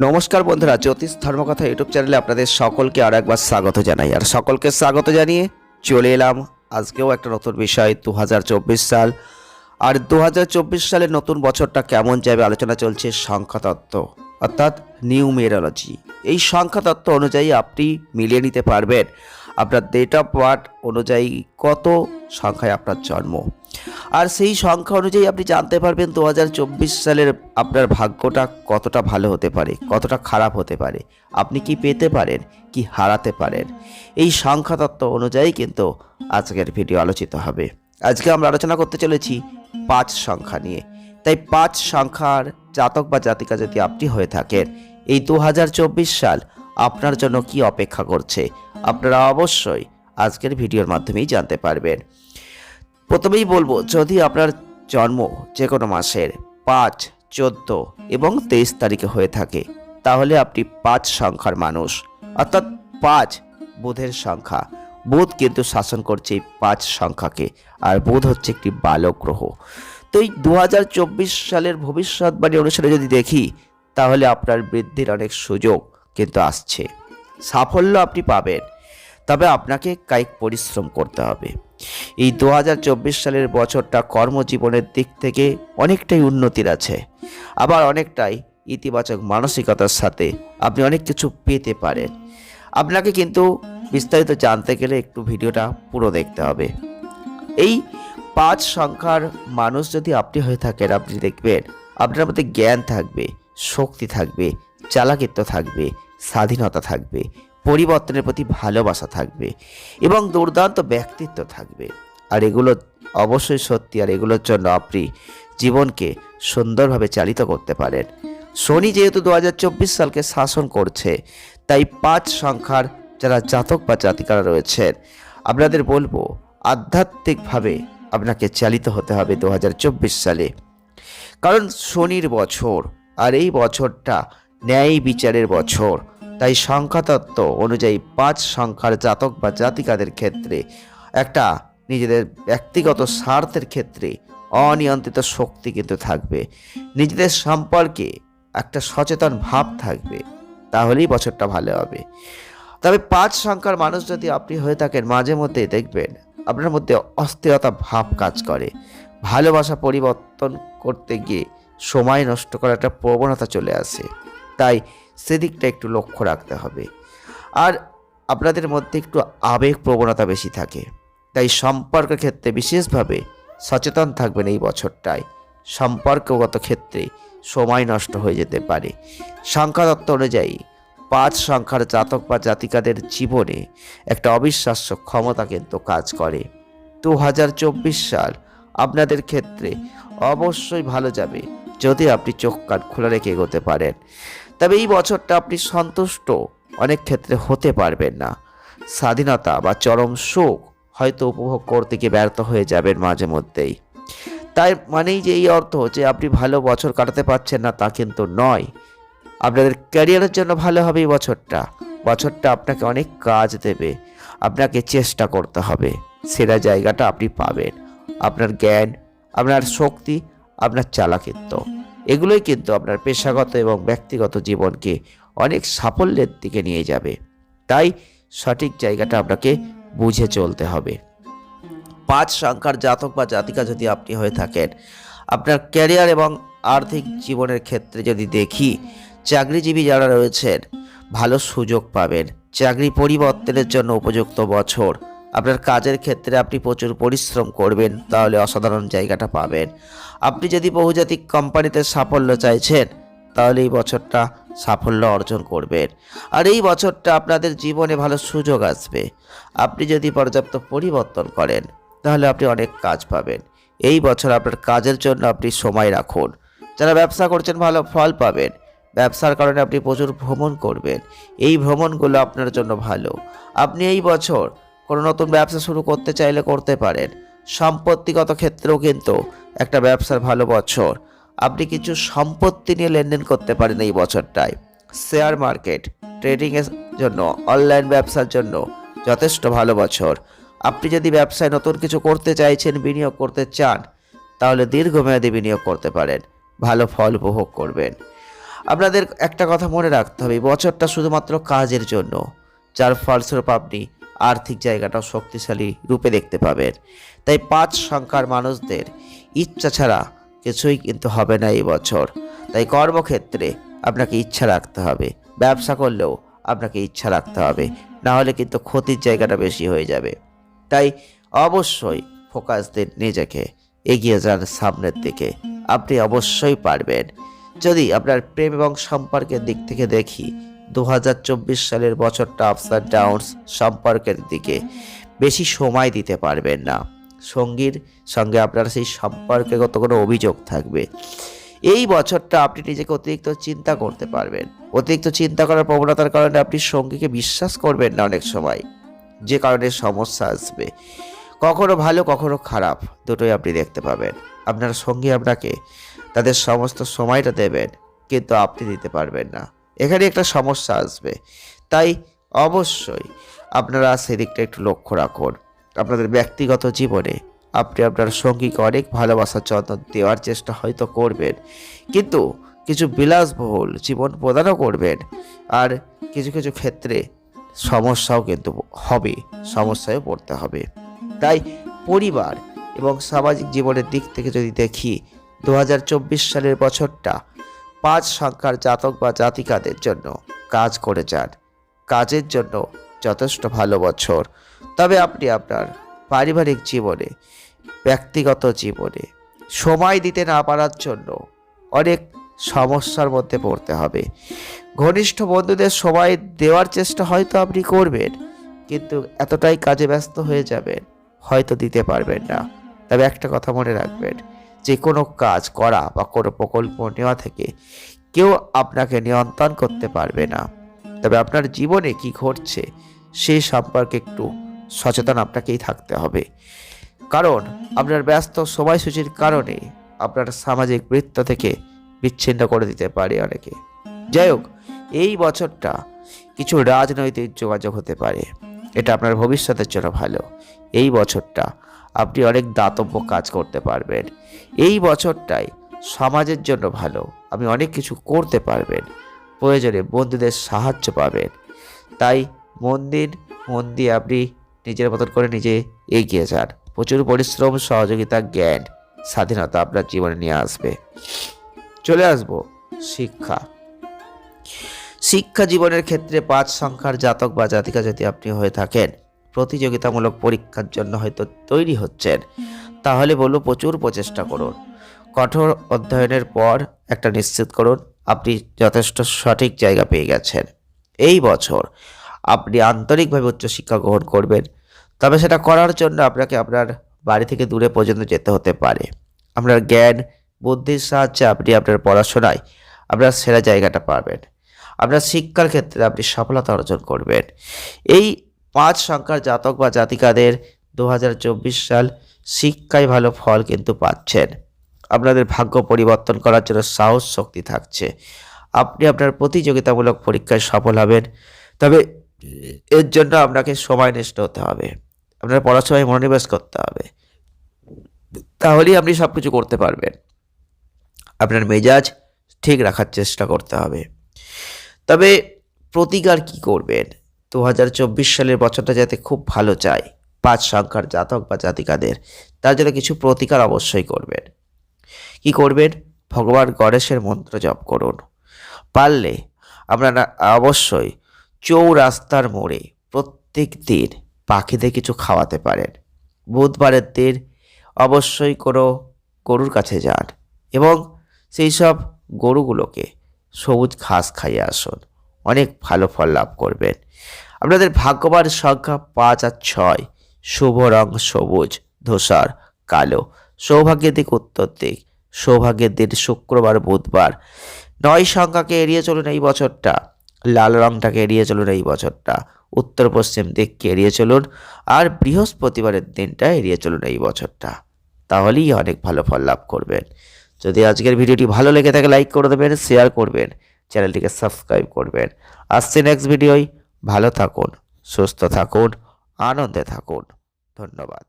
নমস্কার বন্ধুরা, জ্যোতিষ ধর্মকথা ইউটিউব চ্যানেলে আপনাদের সকলকে আর একবার স্বাগত জানাই। আর সকলকে স্বাগত জানিয়ে চলে এলাম আজকেও একটা নতুন বিষয় দু হাজার চব্বিশ সাল। আর দু হাজার চব্বিশ সালের নতুন বছরটা কেমন যাবে আলোচনা চলছে সংখ্যাতত্ত্ব, অর্থাৎ নিউমেরোলজি। এই সংখ্যাতত্ত্ব অনুযায়ী আপনি মিলিয়ে নিতে পারবেন। আপনার ডেট অফ বার্থ অনুযায়ী কত সংখ্যায় আপনার জন্ম। আর সেই সংখ্যা অনুযায়ী আপনি জানতে পারবেন দু হাজার চব্বিশ সালের আপনার ভাগ্যটা কতটা ভালো হতে পারে, কতটা খারাপ হতে পারে। আপনি কি পেতে পারেন, কি হারাতে পারেন? এই সংখ্যা তত্ত্ব অনুযায়ী কিন্তু আজকের ভিডিও আলোচিত হবে। আজকে আমরা আলোচনা করতে চলেছি পাঁচ সংখ্যা নিয়ে। তাই পাঁচ সংখ্যার জাতক বা জাতিকা যদি আপনি হয়ে থাকেন, এই দু হাজার চব্বিশ সাল আপনার জন্য কি অপেক্ষা করছে? আপনারা অবশ্যই আজকের ভিডিওর মাধ্যমেই জানতে পারবেন। প্রথমেই বলব, যদি আপনার জন্ম যে কোনো মাসের পাঁচ, চোদ্দ এবং তেইশ তারিখে হয়ে থাকে, তাহলে আপনি পাঁচ সংখ্যার মানুষ। অর্থাৎ পাঁচ বুধের সংখ্যা। বুধ কিন্তু শাসন করছে এই পাঁচ সংখ্যাকে, আর বুধ হচ্ছে একটি বালক গ্রহ। তো এই দু হাজার চব্বিশ সালের ভবিষ্যৎবাণী অনুসারে যদি দেখি, তাহলে আপনার বৃদ্ধির অনেক সুযোগ। কিন্তু আসছে। সাফল্য আপনি পাবেন, তবে আপনাকে কায়িক পরিশ্রম করতে হবে। এই দু হাজার চব্বিশ সালের বছরটা কর্মজীবনের দিক থেকে অনেকটাই উন্নতির আছে। আবার অনেকটাই ইতিবাচক মানসিকতার সাথে আপনি অনেক কিছু পেতে পারেন। আপনাকে কিন্তু বিস্তারিত জানতে গেলে একটু ভিডিওটা পুরো দেখতে হবে। এই পাঁচ সংখ্যার মানুষ যদি আপনি হয়ে থাকেন, আপনি দেখবেন আপনার মধ্যে জ্ঞান থাকবে, শক্তি থাকবে চালাকিত্ব থাকবে, স্বাধীনতা থাকবে, পরিবর্তনের প্রতি ভালোবাসা থাকবে এবং দুর্দান্ত ব্যক্তিত্ব থাকবে। আর এগুলো অবশ্যই সত্যি, আর এগুলোর জন্য আপনি জীবনকে সুন্দরভাবে চালিত করতে পারেন। শনি যেহেতু দু হাজার চব্বিশ সালকে শাসন করছে, তাই পাঁচ সংখ্যার যারা জাতক বা জাতিকারা রয়েছেন, আপনাদের বলব আধ্যাত্মিকভাবে আপনাকে চালিত হতে হবে দু হাজার চব্বিশ সালে। কারণ শনির বছর, আর এই বছরটা ন্যায় বিচারের বছর। তাই সংখ্যাতত্ত্ব অনুযায়ী পাঁচ সংখ্যার জাতক বা জাতিকাদের ক্ষেত্রে, একটা নিজেদের ব্যক্তিগত স্বার্থের ক্ষেত্রে অনিয়ন্ত্রিত শক্তি কিন্তু থাকবে। নিজেদের সম্পর্কে একটা সচেতন ভাব থাকবে। তাহলেই বছরটা ভালো হবে। তবে পাঁচ সংখ্যার মানুষ যদি আপনি হয়ে থাকেন, মাঝে মধ্যে দেখবেন আপনার মধ্যে অস্থিরতা ভাব কাজ করে। ভালোবাসা পরিবর্তন করতে গিয়ে সময় নষ্ট করার একটা প্রবণতা চলে আসে। তাই সেদিকটা একটু লক্ষ্য রাখতে হবে। আর আপনাদের মধ্যে একটু আবেগ প্রবণতা বেশি থাকে। তাই সম্পর্কের ক্ষেত্রে বিশেষভাবে সচেতন থাকবেন এই বছরটায়। সম্পর্কগত ক্ষেত্রে সময় নষ্ট হয়ে যেতে পারে। সংখ্যাতত্ত্ব অনুযায়ী পাঁচ সংখ্যার জাতক বা জাতিকাদের জীবনে একটা অবিশ্বাস্য ক্ষমতা কিন্তু কাজ করে। দু হাজার চব্বিশ সাল আপনাদের ক্ষেত্রে অবশ্যই ভালো যাবে যদি আপনি চোখ কান খোলা রেখে এগোতে পারেন। তবে এই বছরটা আপনি সন্তুষ্ট। অনেক ক্ষেত্রে হতে পারবেন না। স্বাধীনতা বা চরম সুখ হয়তো উপভোগ করতে গিয়ে ব্যর্থ হয়ে যাবেন মাঝে মধ্যেই। তাই মানেই যে এই অর্থ যে আপনি ভালো বছর কাটাতে পারছেন না তা কিন্তু নয়। আপনাদের ক্যারিয়ারের জন্য ভালো হবে এই বছরটা। বছরটা আপনাকে অনেক কাজ দেবে। আপনাকে চেষ্টা করতে হবে। সেরা জায়গাটা আপনি পাবেন। আপনার জ্ঞান, আপনার শক্তি, আপনার চালাকিত্ব। এগুলোই কিন্তু আপনার পেশাগত এবং ব্যক্তিগত জীবনকে অনেক সাফল্যের দিকে নিয়ে যাবে। তাই সঠিক জায়গাটা আপনাকে বুঝে চলতে হবে। পাঁচ সংখ্যার জাতক বা জাতিকা যদি আপনি হয়ে থাকেন, আপনার ক্যারিয়ার এবং আর্থিক জীবনের ক্ষেত্রে যদি দেখি, চাকরিজীবী যারা রয়েছেন, ভালো সুযোগ পাবেন। চাকরি পরিবর্তনের জন্য উপযুক্ত বছর আপনার কাজের ক্ষেত্রে আপনি প্রচুর পরিশ্রম করবেন, তাহলে অসাধারণ জায়গাটা পাবেন। আপনি যদি বহুজাতিক কোম্পানিতে সাফল্য চাইছেন, তাহলে এই বছরটা সাফল্য অর্জন করবেন। আর এই বছরটা আপনাদের জীবনে ভালো সুযোগ আসবে। আপনি যদি পর্যাপ্ত পরিবর্তন করেন, তাহলে আপনি অনেক কাজ পাবেন। এই বছর আপনার কাজের জন্য আপনি সময় রাখুন। যারা ব্যবসা করছেন, ভালো ফল পাবেন। ব্যবসার কারণে আপনি প্রচুর ভ্রমণ করবেন। এই ভ্রমণগুলো আপনার জন্য ভালো। আপনি এই বছর কোনো নতুন ব্যবসা শুরু করতে চাইলে করতে পারেন। সম্পত্তিগত ক্ষেত্রেও কিন্তু একটা ব্যবসার ভালো বছর। আপনি কিছু সম্পত্তি নিয়ে লেনদেন করতে পারেন এই বছরটায়। শেয়ার মার্কেট ট্রেডিংয়ের জন্য, অনলাইন ব্যবসার জন্য যথেষ্ট ভালো বছর। আপনি যদি ব্যবসায় নতুন কিছু করতে চাইছেন, বিনিয়োগ করতে চান, তাহলে দীর্ঘমেয়াদী বিনিয়োগ করতে পারেন। ভালো ফল উপভোগ করবেন। আপনাদের একটা কথা মনে রাখতে হবে বছরটা শুধুমাত্র কাজের জন্য, যার ফলস্বরূপ আপনি আর্থিক জায়গাটাও শক্তিশালী রূপে দেখতে পাবেন তাই পাঁচ সংখ্যার মানুষদের ইচ্ছা ছাড়া কিছুই কিন্তু হবে না এই বছর। তাই কর্মক্ষেত্রে আপনাকে ইচ্ছা রাখতে হবে। ব্যবসা করলেও আপনাকে ইচ্ছা রাখতে হবে। না হলে কিন্তু ক্ষতির জায়গাটা বেশি হয়ে যাবে। তাই অবশ্যই ফোকাস দিন নিজেকে। এগিয়ে যান সামনের দিকে। আপনি অবশ্যই পারবেন। যদি আপনার প্রেম এবং সম্পর্কের দিক থেকে দেখি দু হাজার চব্বিশ সালের বছরটা আপস অ্যান্ড ডাউনস সম্পর্কের দিকে। বেশি সময় দিতে পারবেন না। সঙ্গীর সঙ্গে আপনার সেই সম্পর্কগত কোনো অভিযোগ থাকবে। এই বছরটা আপনি নিজেকে অতিরিক্ত চিন্তা করতে পারবেন। অতিরিক্ত চিন্তা করার প্রবণতার কারণে আপনি সঙ্গীকে বিশ্বাস করবেন না অনেক সময়। যে কারণে সমস্যা আসবে। কখনো ভালো, কখনো খারাপ দুটোই আপনি দেখতে পাবেন। আপনার সঙ্গী আপনাকে তাদের সমস্ত সময়টা দেবেন, কিন্তু আপনি দিতে পারবেন না। এখানে একটা সমস্যা আসবে। তাই অবশ্যই আপনারা সেদিকটা একটু লক্ষ্য রাখুন। আপনাদের ব্যক্তিগত জীবনে আপনি আপনার সঙ্গীকে অনেক ভালোবাসার যত্ন দেওয়ার চেষ্টা হয়তো করবেন। কিন্তু কিছু বিলাসবহুল জীবন প্রদানও করবেন। আর কিছু কিছু ক্ষেত্রে সমস্যাও কিন্তু হবে সমস্যায় পড়তে হবে। তাই পরিবার এবং সামাজিক জীবনের দিক থেকে যদি দেখি দু হাজার চব্বিশ সালের বছরটা পাঁচ সংখ্যার জাতক বা জাতিকাদের জন্য কাজ করে যান। কাজের জন্য যথেষ্ট ভালো বছর। তবে আপনি আপনার পারিবারিক জীবনে, ব্যক্তিগত জীবনে সময় দিতে না পারার জন্য অনেক সমস্যার মধ্যে পড়তে হবে। ঘনিষ্ঠ বন্ধুদের সময় দেওয়ার চেষ্টা হয়তো আপনি করবেন, কিন্তু এতটাই কাজে ব্যস্ত হয়ে যাবেন, হয়তো দিতে পারবেন না। তবে একটা কথা মনে রাখবেন যে কোনো কাজ করা বা কোনো প্রকল্প নেওয়া থেকে কেউ আপনাকে নিয়ন্ত্রণ করতে পারবে না। তবে আপনার জীবনে কি ঘটছে সে সম্পর্কে একটু সচেতন আপনাকেই থাকতে হবে। কারণ আপনার ব্যস্ত সময়সূচির কারণে আপনার সামাজিক বৃত্ত থেকে বিচ্ছিন্ন করে দিতে পারে অনেকে। যাই হোক, এই বছরটা কিছু রাজনৈতিক যোগাযোগ হতে পারে। এটা আপনার ভবিষ্যতের জন্য ভালো। এই বছরটা আপনি অনেক দাতব্য কাজ করতে পারবেন। এই বছরটাই সমাজের জন্য ভালো। আপনি অনেক কিছু করতে পারবেন। প্রয়োজনে বন্ধুদের সাহায্য পাবেন। তাই মন দিন, মন দিয়ে আপনি নিজের মতন করে নিজে এগিয়ে যান। প্রচুর পরিশ্রম, সহযোগিতা, জ্ঞান, স্বাধীনতা আপনার জীবনে নিয়ে আসবে। চলে আসব শিক্ষা। শিক্ষা জীবনের ক্ষেত্রে পাঁচ সংখ্যার জাতক বা জাতিকা যদি আপনি হয়ে থাকেন প্রতিযোগিতামূলক পরীক্ষার জন্য হয়তো তৈরি হচ্ছেন। তাহলে বলব প্রচুর প্রচেষ্টা করুন। কঠোর অধ্যয়নের পর একটা নিশ্চিত করুন, আপনি যথেষ্ট সঠিক জায়গা পেয়ে গেছেন। এই বছর আপনি আন্তরিকভাবে উচ্চশিক্ষা গ্রহণ করবেন। তবে সেটা করার জন্য আপনাকে আপনার বাড়ি থেকে দূরে পর্যন্ত যেতে হতে পারে। আপনার জ্ঞান, বুদ্ধির সাহায্যে আপনি আপনার পড়াশোনায় আপনার সেরা জায়গাটা পাবেন। আপনার শিক্ষার ক্ষেত্রে আপনি সফলতা অর্জন করবেন। এই পাঁচ সংখ্যার জাতক বা জাতিকাদের দু হাজার চব্বিশ সাল শিক্ষায় ভালো ফল কিন্তু পাচ্ছেন। আপনাদের ভাগ্য পরিবর্তন করার জন্য সাহস, শক্তি থাকছে। আপনি আপনার প্রতিযোগিতামূলক পরীক্ষায় সফল হবেন, তবে এর জন্য আপনাকে সময় নিষ্ঠ হতে হবে। আপনার পড়াশোনায় মনোনিবেশ করতে হবে। তাহলেই আপনি সব কিছু করতে পারবেন। আপনার মেজাজ ঠিক রাখার চেষ্টা করতে হবে। তবে প্রতিকার কি করবেন? দু হাজার চব্বিশ সালের বছরটা যাতে খুব ভালো যায়। পাঁচ সংখ্যার জাতক বা জাতিকাদের, তার জন্য কিছু প্রতিকার অবশ্যই করবেন। কি করবেন? ভগবান গণেশের মন্ত্র জপ করুন। পারলে আপনারা অবশ্যই চৌরাস্তার মোড়ে প্রত্যেক দিন পাখিদের কিছু খাওয়াতে পারেন। বুধবারের দিন অবশ্যই কোনো গরুর কাছে যান এবং সেই সব গরুগুলোকে সবুজ ঘাস খাইয়ে আসুন। অনেক ভালো ফল লাভ করবেন। আপনাদের ভাগ্যবান সংখ্যা পাঁচ আর ছয়। শুভ রং সবুজ, ধূসর, কালো। সৌভাগ্যের দিক উত্তর দিক। সৌভাগ্যের দিন শুক্রবার, বুধবার। নয় সংখ্যাকে এড়িয়ে চলুন এই বছরটা। লাল রংটাকে এড়িয়ে চলুন এই বছরটা। উত্তর পশ্চিম দিককে এড়িয়ে চলুন। আর বৃহস্পতিবারের দিনটা এড়িয়ে চলুন এই বছরটা। তাহলেই অনেক ভালো ফল লাভ করবেন। যদি আজকের ভিডিওটি ভালো লেগে থাকে, লাইক করে দেবেন, শেয়ার করবেন। চ্যানেলটিকে সাবস্ক্রাইব করবেন। আসছি নেক্সট ভিডিওই ভালো থাকুন সুস্থ থাকুন আনন্দে থাকুন। ধন্যবাদ।